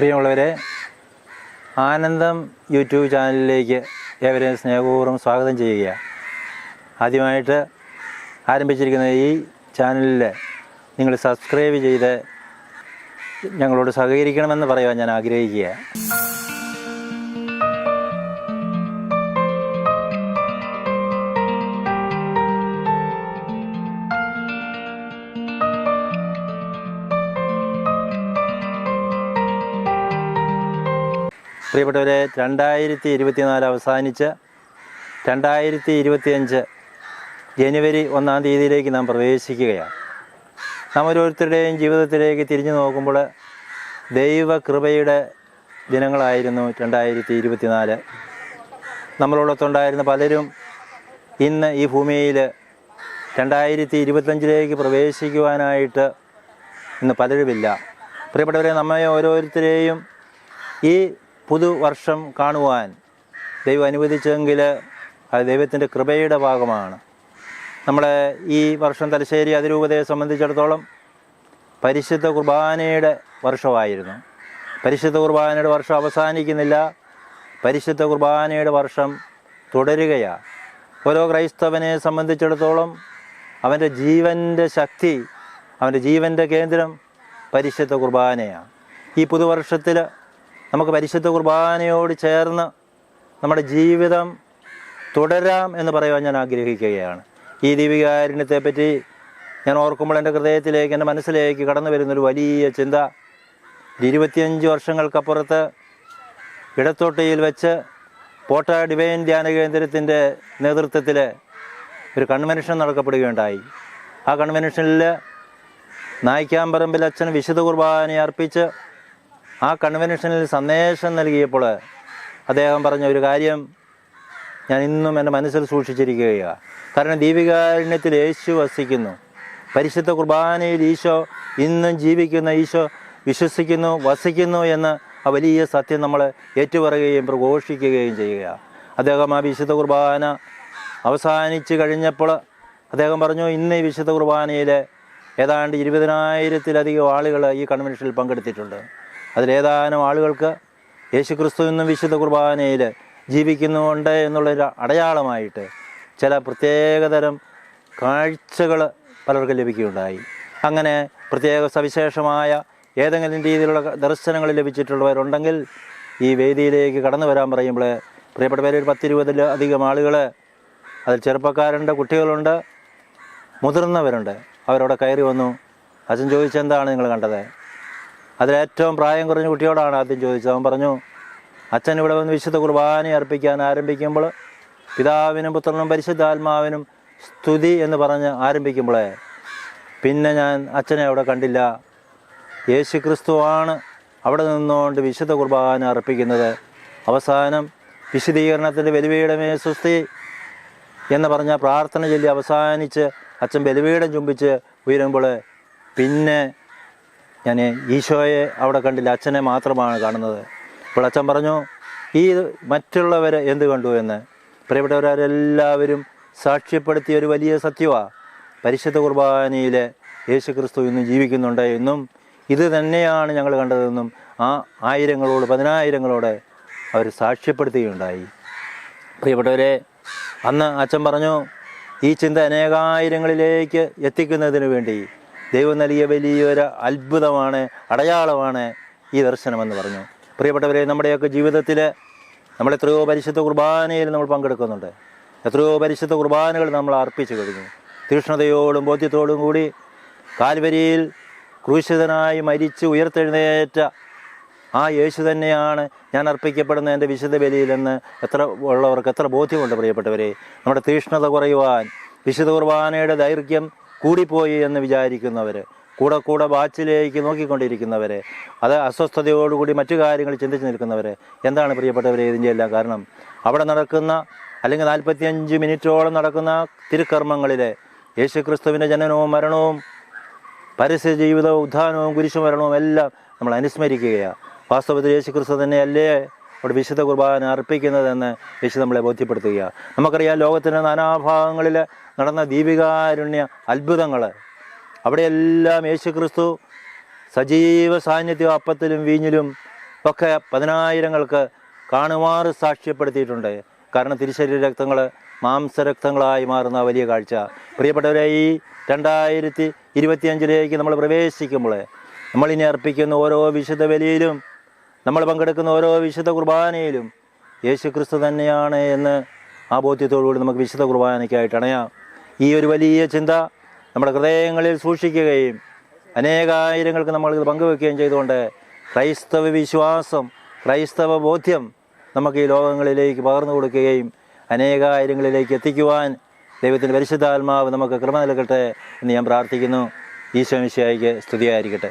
പ്രിയമുള്ളവരെ ആനന്ദം യൂട്യൂബ് ചാനലിലേക്ക് ഏവരെയും സ്നേഹപൂർവം സ്വാഗതം ചെയ്യുക ആദ്യമായിട്ട് ആരംഭിച്ചിരിക്കുന്ന ഈ ചാനലിൽ നിങ്ങൾ സബ്സ്ക്രൈബ് ചെയ്ത് ഞങ്ങളോട് സഹകരിക്കണമെന്ന് പറയുവാൻ ഞാൻ ആഗ്രഹിക്കുക പ്രിയപ്പെട്ടവരെ രണ്ടായിരത്തി ഇരുപത്തിനാല് അവസാനിച്ച് രണ്ടായിരത്തി ഇരുപത്തിയഞ്ച് ജനുവരി ഒന്നാം തീയതിയിലേക്ക് നാം പ്രവേശിക്കുകയാണ്. നാം ഓരോരുത്തരുടെയും ജീവിതത്തിലേക്ക് തിരിഞ്ഞു നോക്കുമ്പോൾ ദൈവകൃപയുടെ ദിനങ്ങളായിരുന്നു രണ്ടായിരത്തി ഇരുപത്തിനാല് നമ്മളോടൊത്തുണ്ടായിരുന്ന പലരും ഇന്ന് ഈ ഭൂമിയിൽ രണ്ടായിരത്തി ഇരുപത്തഞ്ചിലേക്ക് പ്രവേശിക്കുവാനായിട്ട് ഇന്ന് പലരുമില്ല. പ്രിയപ്പെട്ടവരെ നമ്മെ ഓരോരുത്തരെയും ഈ പുതുവർഷം കാണുവാൻ ദൈവം അനുവദിച്ചെങ്കിൽ അത് ദൈവത്തിന്റെ കൃപയുടെ ഭാഗമാണ്. നമ്മളെ ഈ വർഷം തലശ്ശേരി അതിരൂപതയെ സംബന്ധിച്ചിടത്തോളം പരിശുദ്ധ കുർബാനയുടെ വർഷമായിരുന്നു. പരിശുദ്ധ കുർബാനയുടെ വർഷം അവസാനിക്കുന്നില്ല. പരിശുദ്ധ കുർബാനയുടെ വർഷം തുടരുകയാണ് ഓരോ ക്രൈസ്തവനെ സംബന്ധിച്ചിടത്തോളം അവന്റെ ജീവന്റെ ശക്തി അവന്റെ ജീവന്റെ കേന്ദ്രം പരിശുദ്ധ കുർബാനയാണ് ഈ പുതുവർഷത്തിൽ നമുക്ക് പരിശുദ്ധ കുർബാനയോട് ചേർന്ന് നമ്മുടെ ജീവിതം തുടരാം എന്ന് പറയുവാൻ ഞാൻ ആഗ്രഹിക്കുകയാണ്. ഈ ദീപികാരുണ്യത്തെപ്പറ്റി ഞാൻ ഓർക്കുമ്പോൾ എന്റെ ഹൃദയത്തിലേക്ക് എന്റെ മനസ്സിലേക്ക് കടന്നു വരുന്നൊരു വലിയ ചിന്ത. ഇരുപത്തിയഞ്ച് വർഷങ്ങൾക്കപ്പുറത്ത് ഇടത്തോട്ടയിൽ വെച്ച് പോട്ട ഡിവൈൻ ധ്യാന കേന്ദ്രത്തിന്റെ നേതൃത്വത്തിൽ ഒരു കൺവെൻഷൻ നടക്കപ്പെടുകയുണ്ടായി. ആ കൺവെൻഷനിൽ നായിക്കാമ്പറമ്പിൽ അച്ഛൻ വിശുദ്ധ കുർബാന അർപ്പിച്ച് ആ കൺവെൻഷനിൽ സന്ദേശം നൽകിയപ്പോൾ അദ്ദേഹം പറഞ്ഞ ഒരു കാര്യം ഞാൻ ഇന്നും എന്റെ മനസ്സിൽ സൂക്ഷിച്ചിരിക്കുകയാണ്. കാരണം ദീപികാരുണ്യത്തിൽ യേശു വസിക്കുന്നു. പരിശുദ്ധ കുർബാനയിൽ ഈശോ ഇന്നും ജീവിക്കുന്ന ഈശോ വിശ്വസിക്കുന്നു വസിക്കുന്നു എന്ന് ആ വലിയ സത്യം നമ്മൾ ഏറ്റുപറയുകയും പ്രഘോഷിക്കുകയും ചെയ്യുക അദ്ദേഹം ആ വിശുദ്ധ കുർബാന അവസാനിച്ച് കഴിഞ്ഞപ്പോൾ അദ്ദേഹം പറഞ്ഞു ഇന്ന് ഈ വിശുദ്ധ കുർബാനയിൽ ഏതാണ്ട് ഇരുപതിനായിരത്തിലധികം ആളുകൾ ഈ കൺവെൻഷനിൽ പങ്കെടുത്തിട്ടുണ്ട്. അതിലേതാനും ആളുകൾക്ക് യേശുക്രിസ്തു എന്നും വിശുദ്ധ കുർബാനയിൽ ജീവിക്കുന്നുണ്ട് എന്നുള്ളൊരു അടയാളമായിട്ട് ചില പ്രത്യേകതരം കാഴ്ചകൾ പലർക്കും ലഭിക്കുകയുണ്ടായി. അങ്ങനെ പ്രത്യേക സവിശേഷമായ ഏതെങ്കിലും രീതിയിലുള്ള ദർശനങ്ങൾ ലഭിച്ചിട്ടുള്ളവരുണ്ടെങ്കിൽ ഈ വേദിയിലേക്ക് കടന്നു വരാൻ പറയുമ്പോൾ പ്രിയപ്പെട്ടവരെ ഒരു പത്തിരുപതിൽ അധികം ആളുകൾ അതിൽ ചെറുപ്പക്കാരുണ്ട് കുട്ടികളുണ്ട് മുതിർന്നവരുണ്ട്. അവരവിടെ കയറി വന്നു. അച്ഛൻ ചോദിച്ചെന്താണ് നിങ്ങൾ കണ്ടത്? അതിലേറ്റവും പ്രായം കുറഞ്ഞ കുട്ടിയോടാണ് ആദ്യം ചോദിച്ചത്. അവൻ പറഞ്ഞു അച്ഛൻ ഇവിടെ വന്ന് വിശുദ്ധ കുർബാന അർപ്പിക്കാൻ ആരംഭിക്കുമ്പോൾ പിതാവിനും പുത്രനും പരിശുദ്ധാത്മാവിനും സ്തുതി എന്ന് പറഞ്ഞ് ആരംഭിക്കുമ്പോഴേ പിന്നെ ഞാൻ അച്ഛനെ അവിടെ കണ്ടില്ല. യേശു ക്രിസ്തുവാണ് അവിടെ നിന്നുകൊണ്ട് വിശുദ്ധ കുർബാന അർപ്പിക്കുന്നത്. അവസാനം വിശദീകരണത്തിന്റെ ബലിപീഠമേ സുസ്തി എന്ന് പറഞ്ഞ പ്രാർത്ഥന ചൊല്ലി അവസാനിച്ച് അച്ഛൻ ബലിപീഠം ചുംബിച്ച് ഉയരുമ്പോൾ പിന്നെ ഞാൻ ഈശോയെ അവിടെ കണ്ടില്ല അച്ഛനെ മാത്രമാണ് കാണുന്നത്. അപ്പോൾ അച്ഛൻ പറഞ്ഞു ഈ മറ്റുള്ളവർ എന്ത് കണ്ടു എന്ന്? പ്രിയപ്പെട്ടവരെല്ലാവരും സാക്ഷ്യപ്പെടുത്തിയ ഒരു വലിയ സത്യമാണ് പരിശുദ്ധ കുർബാനയിലെ യേശു ക്രിസ്തു ഇന്നും ജീവിക്കുന്നുണ്ട് എന്നും ഇത് തന്നെയാണ് ഞങ്ങൾ കണ്ടതെന്നും ആ ആയിരങ്ങളോട് പതിനായിരങ്ങളോട് അവർ സാക്ഷ്യപ്പെടുത്തുകയുണ്ടായി. പ്രിയപ്പെട്ടവരെ അന്ന് അച്ഛൻ പറഞ്ഞു ഈ ചിന്ത അനേകായിരങ്ങളിലേക്ക് എത്തിക്കുന്നതിന് വേണ്ടി ദൈവം നൽകിയ വലിയൊരു അത്ഭുതമാണ് അടയാളമാണ് ഈ ദർശനമെന്ന് പറഞ്ഞു. പ്രിയപ്പെട്ടവരെ നമ്മുടെയൊക്കെ ജീവിതത്തിൽ നമ്മൾ എത്രയോ പരിശുദ്ധ കുർബാനയിൽ നമ്മൾ പങ്കെടുക്കുന്നുണ്ട്. എത്രയോ പരിശുദ്ധ കുർബാനകൾ നമ്മൾ അർപ്പിച്ചു കഴിഞ്ഞു. തീക്ഷ്ണതയോടും ബോധ്യത്തോടും കൂടി കാൽവരിയിൽ ക്രൂശിതനായി മരിച്ച് ഉയർത്തെഴുന്നേറ്റ ആ യേശു തന്നെയാണ് ഞാൻ അർപ്പിക്കപ്പെടുന്ന എന്റെ വിശുദ്ധ ബലിയിലെന്ന് എത്ര ഉള്ളവർക്ക് എത്ര ബോധ്യമുണ്ട് പ്രിയപ്പെട്ടവരെ. നമ്മുടെ തീക്ഷ്ണത കുറയുവാൻ വിശുദ്ധ കുർബാനയുടെ ദൈർഘ്യം കൂടിപ്പോയി എന്ന് വിചാരിക്കുന്നവർ കൂടെ കൂടെ വാച്ചിലേക്ക് നോക്കിക്കൊണ്ടിരിക്കുന്നവർ അത് അസ്വസ്ഥതയോടുകൂടി മറ്റു കാര്യങ്ങൾ ചിന്തിച്ച് നിൽക്കുന്നവർ എന്താണ് പ്രിയപ്പെട്ടവരെ ഇതിന്റെ എല്ലാം കാരണം? അവിടെ നടക്കുന്ന അല്ലെങ്കിൽ നാൽപ്പത്തിയഞ്ച് മിനിറ്റോളം നടക്കുന്ന തിരുക്കർമ്മങ്ങളിലെ യേശുക്രിസ്തുവിന്റെ ജനനവും മരണവും പരസ്യ ജീവിതവും ഉദ്ധാനവും കുരിശുമരണവും എല്ലാം നമ്മൾ അനുസ്മരിക്കുകയാണ്. വാസ്തവത്തിൽ യേശുക്രിസ്തു തന്നെയല്ലേ അവിടെ വിശുദ്ധ കുർബാന അർപ്പിക്കുന്നതെന്ന് യേശു നമ്മളെ ബോധ്യപ്പെടുത്തുക നമുക്കറിയാം ലോകത്തിന്റെ നാനാഭാഗങ്ങളിൽ നടന്ന ദീപികാരുണ്യ അത്ഭുതങ്ങൾ. അവിടെയെല്ലാം യേശു ക്രിസ്തു സജീവ സാന്നിധ്യം അപ്പത്തിലും വീഞ്ഞിലും ഒക്കെ പതിനായിരങ്ങൾക്ക് കാണുമാർ സാക്ഷ്യപ്പെടുത്തിയിട്ടുണ്ട്. കാരണം തിരിശരീര രക്തങ്ങൾ മാംസരക്തങ്ങളായി മാറുന്ന വലിയ കാഴ്ച. പ്രിയപ്പെട്ടവരെ ഈ രണ്ടായിരത്തി ഇരുപത്തിയഞ്ചിലേക്ക് നമ്മൾ പ്രവേശിക്കുമ്പോൾ നമ്മളിനി അർപ്പിക്കുന്ന ഓരോ വിശുദ്ധ ബലിയിലും നമ്മൾ പങ്കെടുക്കുന്ന ഓരോ വിശുദ്ധ കുർബാനയിലും യേശു ക്രിസ്തു തന്നെയാണ് എന്ന് ആ ബോധ്യത്തോടുകൂടി നമുക്ക് വിശുദ്ധ കുർബാനയ്ക്കായിട്ട് അണയാം. ഈ ഒരു വലിയ ചിന്ത നമ്മുടെ ഹൃദയങ്ങളിൽ സൂക്ഷിക്കുകയും അനേകായിരങ്ങൾക്ക് നമ്മൾ ഇത് പങ്കുവെക്കുകയും ചെയ്തുകൊണ്ട് ക്രൈസ്തവ വിശ്വാസം ക്രൈസ്തവ ബോധ്യം നമുക്ക് ഈ ലോകങ്ങളിലേക്ക് പകർന്നു കൊടുക്കുകയും അനേകായിരങ്ങളിലേക്ക് എത്തിക്കുവാൻ ദൈവത്തിന്റെ പരിശുദ്ധാത്മാവ് നമുക്ക് കൃപ നൽകട്ടെ എന്ന് ഞാൻ പ്രാർത്ഥിക്കുന്നു. ഈശോ മിശിയായിക്ക് സ്തുതിയായിരിക്കട്ടെ.